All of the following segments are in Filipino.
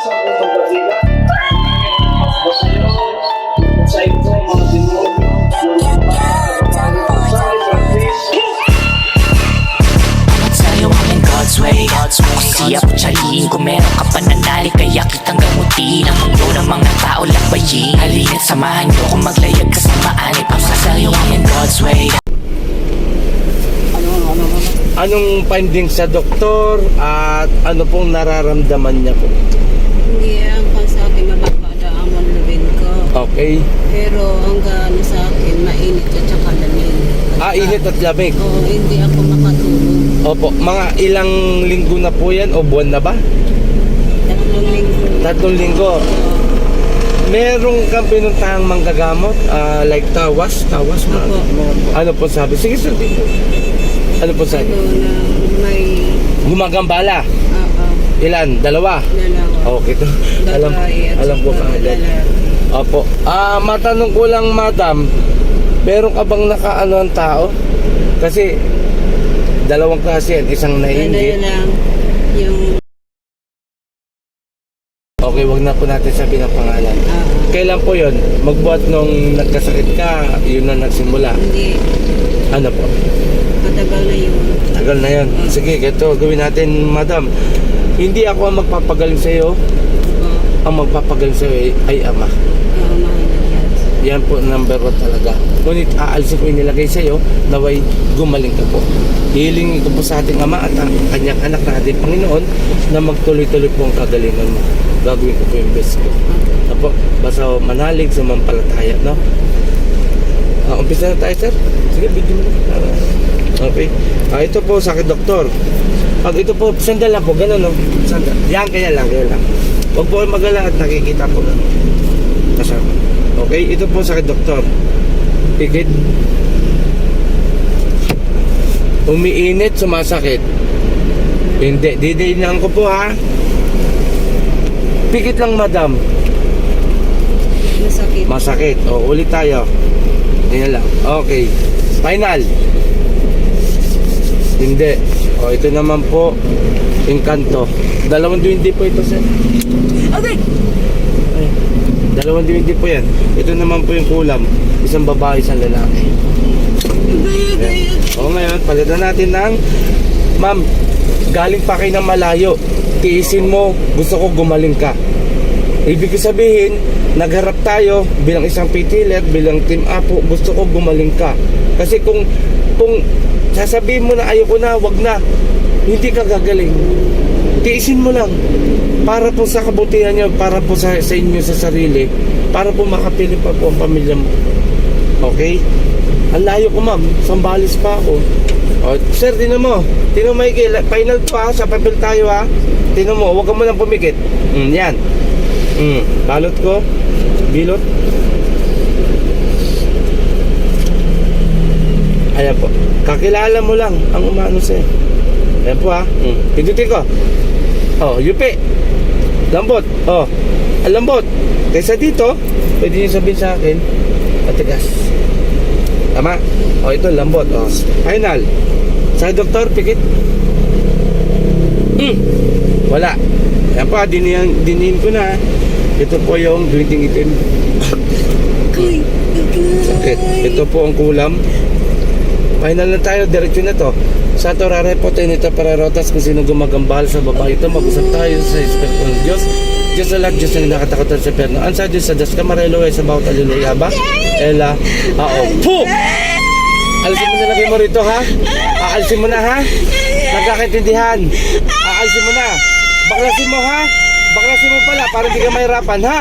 sa unang bakila. Sa ito, mga demonyo, ng mga sa Francis, Sa'yo I'm in God's way God's way Kung siya po tsaliin Kung meron ka pananali Kaya kitang gamutin Ang mundo ng mga tao lakbayin Halina't samahan niyo Kung maglayag kasamaan Ipasa sa'yo I'm in God's way Anong findings sa doktor at ano pong nararamdaman niya po? Hindi ang kan sa akin mababada ang manlubin ko. Okay. Pero ang gano sa akin, mainit at saka lamig. Ah, init at lamig. Oo, hindi ako makatulog. Opo, mga ilang linggo na po yan o buwan na ba? Tatlong linggo. Tatlong linggo. Merong kang pinuntahang manggagamot, ah, like tawas, tawas ma. Opo. Ano po sabi? Sige, sir. Ano po sabi? Ano na may, Gumagambala. Ilan? Dalawa. dalawa. Okay to. Alam, at alam ko kaagad. Opo. Ah, matanong ko lang, madam. Meron ka bang nakaano ang tao? Kasi dalawang klase yan, isang Ano naiingit. lang, yung, Okay, wag na po natin sabihin ang pangalan. ah, Kailan po yon? Magbuhat nung nagkasakit ka, yun na nagsimula. hindi, Ano po? Matagal na yun. Tagal na yon. Sige, ganito gawin natin, madam. Hindi ako ang magpapagaling sa iyo. Oo, Ang magpapagaling sa iyo ay, ay ama. mahal na yan. Po number one talaga. Ngunit aalisin ko yung nilagay sa iyo, naway gumaling ka po. Hilingin ko po sa ating ama at ang kanyang anak na ating Panginoon na magtuloy-tuloy po ang kagalingan mo. Gagawin ko po yung best ko. Apo, basta manalig, sumampalataya, no? Ah, umpisa na tayo, sir. Sige, bigyan mo na. Ah, Okay. Ah, ito po sakit doktor. Pag ito po, sandal lang po, gano'n, no? Sandal. Yan, kaya lang, kaya lang. Huwag po kayong magala at nakikita po na. Kasama. Okay, ito po sakit doktor. Pikit. Umiinit, sumasakit. Hindi, didiinan ko po ha. Pikit lang madam. Masakit. Masakit. O, ulit tayo. Yan lang. Okay. Final. Hindi. O, ito naman po. Encanto. Dalawang 20 po ito, sir. Okay. Ay, dalawang 20 po yan. Ito naman po yung kulam. Isang babae, isang lalaki. Ayan. O ngayon, palitan natin ng Ma'am, galing pa kayo ng malayo. Tiisin mo, gusto ko gumaling ka. Ibig sabihin, nagharap tayo bilang isang PTLer, bilang team Apo, gusto ko gumaling ka. Kasi kung kung sasabihin mo na ayoko na, wag na, hindi ka gagaling. Tiisin mo lang. Para po sa kabutihan niyo, para po sa, sa inyo sa sarili, para po makapili pa po ang pamilya mo. Okay? Ang layo ko ma'am, sambalis pa ako. O, sir, tinan mo. Tinan mo, Mikey, final to ha, sa papel tayo ha. Tinan mo, huwag ka mo lang pumikit. Mm, yan. Mm, balot ko. Bilot. Ayan po. Kakilala mo lang ang umano sa'yo. Ayan po ha. Mm. Pindutin ko. Oh, yupi. Lambot. Oh, ang lambot. Kaysa dito, pwede niyo sabihin sa akin, matigas. Tama? O, ito, lambot. O, final. Sa doktor, pikit. Mm. Wala. Yan pa, dinihan, dinihin ko na. Ito po yung glinting itim. Sakit. Ito po ang kulam. Final na tayo, diretso na to. Sa to, rarepo tayo nito para rotas kung sino gumagambal sa babae ito. Mag-usap tayo sa Espiritu ng Diyos. Diyos na lahat, Diyos na nakatakotan sa perno. Ansa Diyos sa Diyos kamarelo ay sa bawat aliluya ba? Ela, ao. Puh! Alisin mo na lagay mo rito ha? Aalisin mo na ha? Nagkakaintindihan. Aalisin mo na. Baklasin mo ha? Baklasin mo pala para hindi ka mahirapan ha?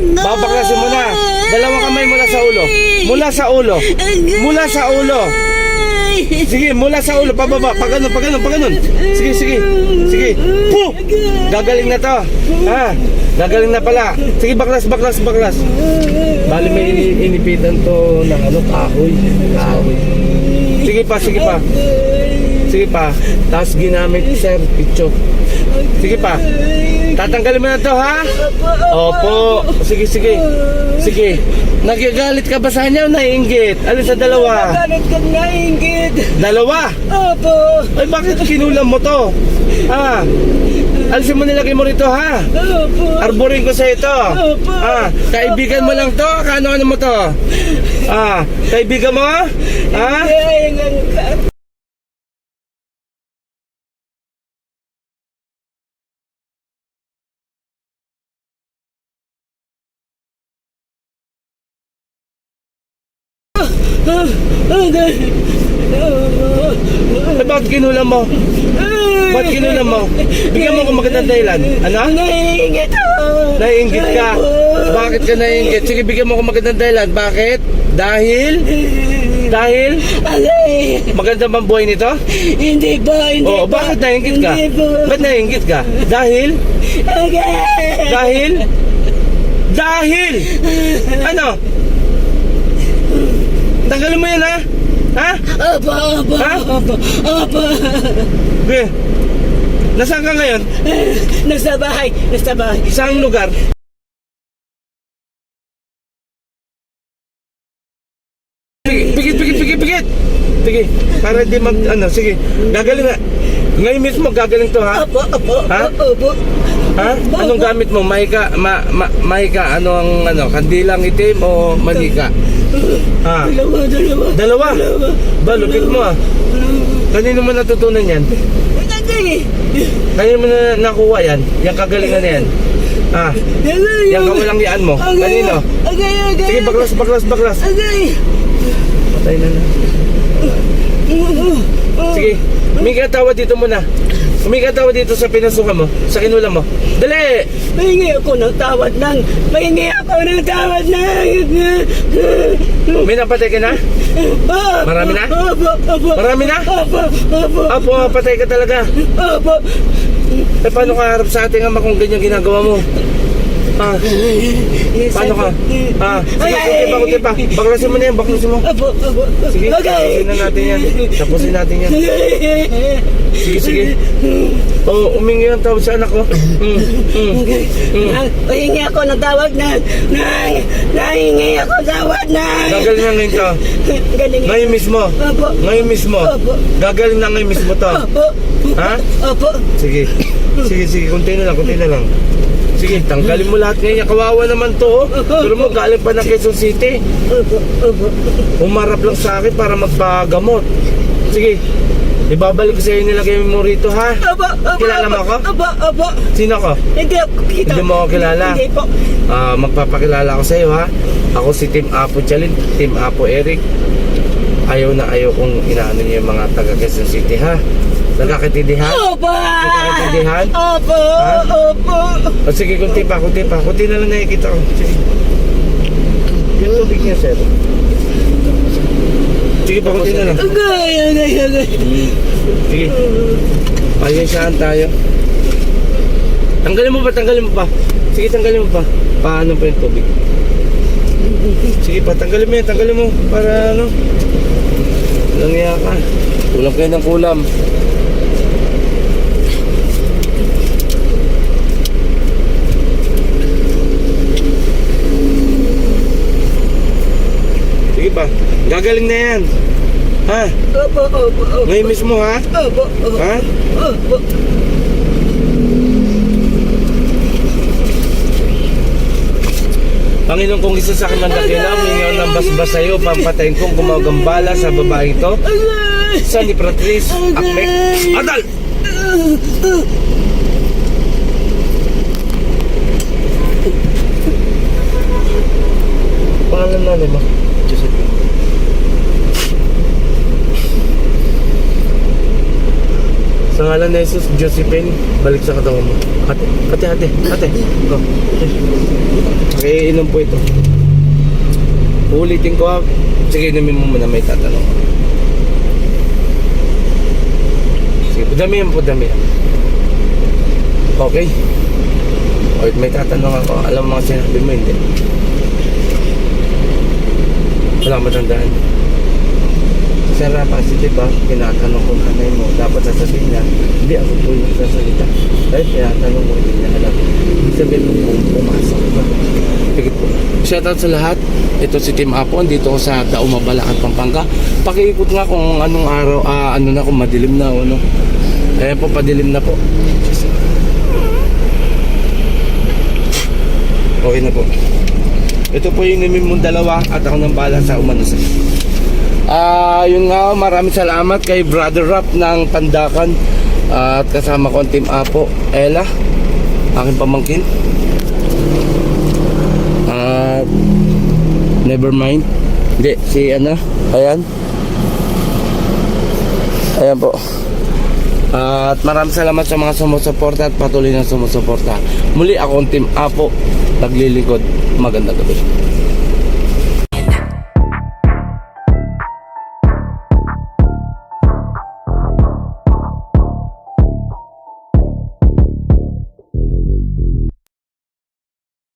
Babaklasin mo na. Dalawang kamay mula sa ulo. Mula sa ulo. Mula sa ulo. Sige, mula sa ulo. Pababa. Pag ganun, ganun. Sige, sige. Sige. Puh! Gagaling na to. Ha? Gagaling na pala. Sige, baklas, baklas, baklas. Bali may ini- inipitan to ng ano, kahoy. Kahoy. Sige pa, sige pa. Sige pa. Tapos ginamit, sir, picture. Sige pa. Tatanggalin mo na to, ha? Opo. Sige, sige. Sige. Nagagalit ka ba sa kanya o naiinggit? Alin sa dalawa? Galit ka na, Ingrid. Dalawa? Opo. Ay, bakit kinulam mo to? Ha? Alisin mo nilagay mo rito ha. Opo. Arborin ko sa ito. Opo. Ah, kaibigan mo lang to? Kano ano mo to? Ah, kaibigan mo? Ha? Ay, ang Eh, bakit kinulam mo? Ba't kinulam mo? Bigyan mo ko magandang dahilan. Ano? Naiingit ako. Naiingit ka. Bakit ka naiingit? Sige, bigyan mo ko magandang dahilan. Bakit? Dahil? Dahil? Alay. Maganda bang buhay nito? Hindi po, hindi Oo, po. bakit naiingit ka? Hindi po. Ba't naiingit ka? Dahil? Okay. Dahil? Dahil! Ano? Tanggalin mo yan ha? Ha? Opo, opo, Ha? opo, opo. Be, nasaan ka ngayon? Nasa bahay, nasa bahay. Saang lugar? Pigit, pigit, pigit, pigit, pigit! Sige, para di mag, ano, sige, gagaling na. Ngayon mismo, gagaling to, ha? Opo, opo, Ha? opo. Ha? Anong gamit mo? Mahika, ma, ma, mahika, ano ang, ano, kandilang itim o manika? Ha? Dalawa, dalawa. Dalawa? Ba, lupit mo, ah. Kanino mo natutunan yan? Hindi. Kanino mo na nakuha yan? Yung kagalingan na yan? Ha? Yung kawalang yaan mo? Kanino? Okay, okay. Sige, baklas, baklas, baklas. Okay. Patay na na. Sige, humingi ka tawa dito muna. Humingi ka tawa dito sa pinasukan mo, sa kinulam mo. Dali! Mahingi ako ng tawad ng, mahingi ako ng tawad ng. May napatay ka na? Marami na? Opo, opo. Marami na? Opo, opo, Apo, patay ka talaga. opo. Eh, paano ka harap sa ating ama kung ganyan ginagawa mo? Ha? Paano ka? Ha? Sige, kunti pa, kunti pa. Baklasin mo na yan, baklasin mo. Sige, tapusin na natin yan. Tapusin natin yan. Sige, sige. Oo, oh, umingi ang tawad sa anak ko. Mm, mm. Ah, Mahingi ako ng tawad na, na, nahingi ako tawad na. Gagaling na ngayon to. Galing. Ngayon mismo. Opo. Ngayon mismo. Opo. Gagaling na ngayon mismo to. Opo. Ha? Opo. Sige. Sige, sige. Kunti na lang, kunti na lang. Sige, tanggalin mo lahat ngayon. Kawawa naman to. oh. Pero mo, galing pa ng Quezon City. Opo. Opo. Umarap lang sa akin para magpagamot. Sige. Ibabalik ko sa iyo nilagay mo rito, ha? Opo. Opo. Kilala mo ako? Opo. Opo. Sino ko? Hindi ako kita. Hindi mo ako kilala? Hindi po. Ah, magpapakilala ko sa iyo, ha? Ako si Team Apo Chalin, Team Apo Eric. Ayaw na ayaw kong inaano niyo yung mga taga Quezon City, ha? Nagkakaintindihan? Opo. Nagkakaintindihan? Opo. Ha? Opo. O sige, kunti pa, kunti pa. Kunti na lang nakikita ko. Sige. Yung tubig niya, sir. Sige pa, kunti na lang. Okay. Okay. Okay. Sige. Payansyahan tayo. Tanggalin mo pa, tanggalin mo pa. Sige, tanggalin mo pa. Paano pa yung tubig? Sige pa, tanggalin mo yan, tanggalin mo. Para ano? Walang iya ka. Kulang kayo ng kulam. Sige pa, gagaling na yan. Ha? Opo. Opo. Opo. Ngayon mismo ha? Opo. Opo. Ha? Opo. Panginoon kong isa sa akin man dakila, mingaw ng basbas sa iyo, pampatayin kong gumagambala sa babae ito. Sa ni Patrice Akmek. Adal! Pangalan na? Josephine. Sa ngalan ni Jesus, Josephine, balik sa katawan mo. Ate, ate, ate, ate. Go. Okay, inom po ito. Ulitin ko ha. Sige, inumin mo muna may tatanong. Sige, pudamihan, pudamihan. Okay. Wait, may tatanong ako. Alam mo mga sinabi mo, hindi. Wala matandaan. Sara positive ba? Tinatanong ko kanay mo. Dapat sasabihin niya, hindi ako po yung sasalita. Dahil tinatanong mo, hindi niya alam. Sabihin mo kung pumasok ba? Sige po. Shout sa lahat. Ito si Team Apon dito sa Dauma Balakan, Pampanga. Pakiikot nga kung anong araw, ah, ano na kung madilim na o ano. Ayan po, padilim na po. Okay na po. Ito po yung inimim mong dalawa at ako nang bala sa umano sa Ah, yun nga, maraming salamat kay Brother Rap ng Pandakan at kasama ko ang Team Apo, Ella, aking pamangkin. At never mind. Hindi, si ano, ayan. Ayan po. At maraming salamat sa mga sumusuporta at patuloy na sumusuporta. Muli ako ang Team Apo, naglilingkod. Magandang gabi.